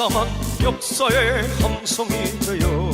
참담한 역사의 함성이 되어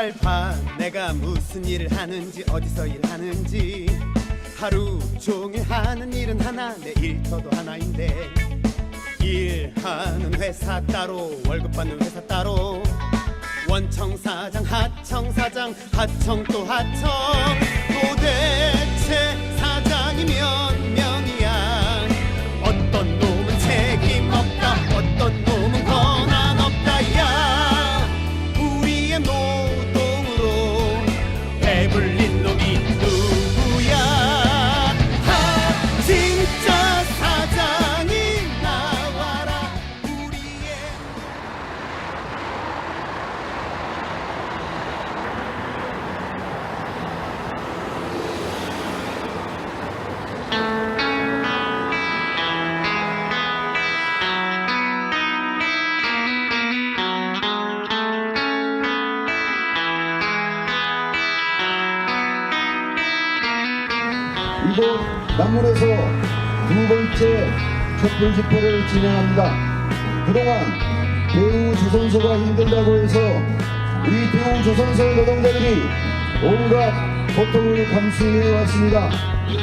잘 봐 내가 무슨 일을 하는지 어디서 일하는지. 하루 종일 하는 일은 하나 내 일터도 하나인데. 일하는 회사 따로 월급 받는 회사 따로. 원청 사장 하청 사장 하청 또 하청. 도대체 사장이 몇 이곳 남문에서 두 번째 촛불 집회를 진행합니다. 그동안 대우 조선소가 힘들다고 해서 우리 대우 조선소 노동자들이 온갖 고통을 감수해 왔습니다.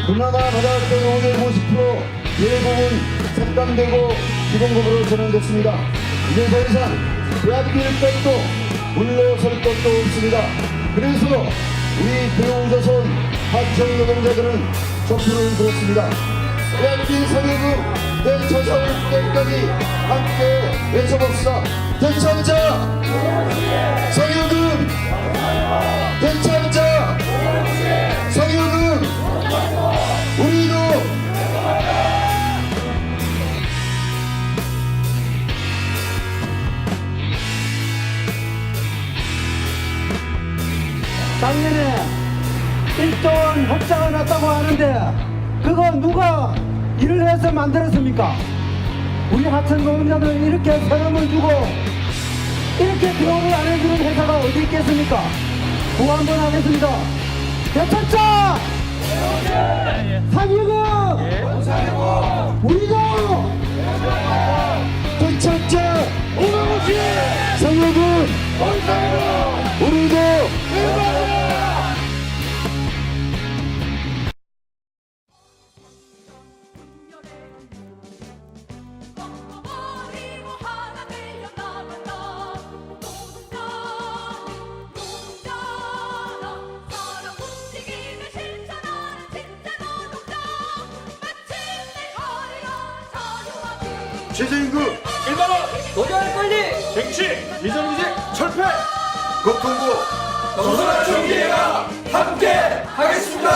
그나마 받아왔던 550% 예금은 삭감되고 기본급으로 전환됐습니다. 이제 더 이상 빼앗길 것도 물러설 것도 없습니다. 그래서 우리 대우조선 하청 노동자들은 촛불을 들었습니다. 빼앗긴 성의금 되찾아올 때까지 함께 외쳐봅시다. 되찾자! 성의금! 되찾자! 성의금! 우리도 작년에 1돈 흑자가 났다고 하는데 그거 누가 일을 해서 만들었습니까? 우리 하천 노동자들 이렇게 세금을 주고 이렇게 대우를 안 해주는 회사가 어디 있겠습니까? 구호 한번 하겠습니다. 대천자! 상위금! 우리도! 대천자! 상위금! 우리도! 최저임금 1만원 노동할 권리! 쟁취 이정규직 철폐! 고통고 노동의 총기회가 함께 하겠습니다.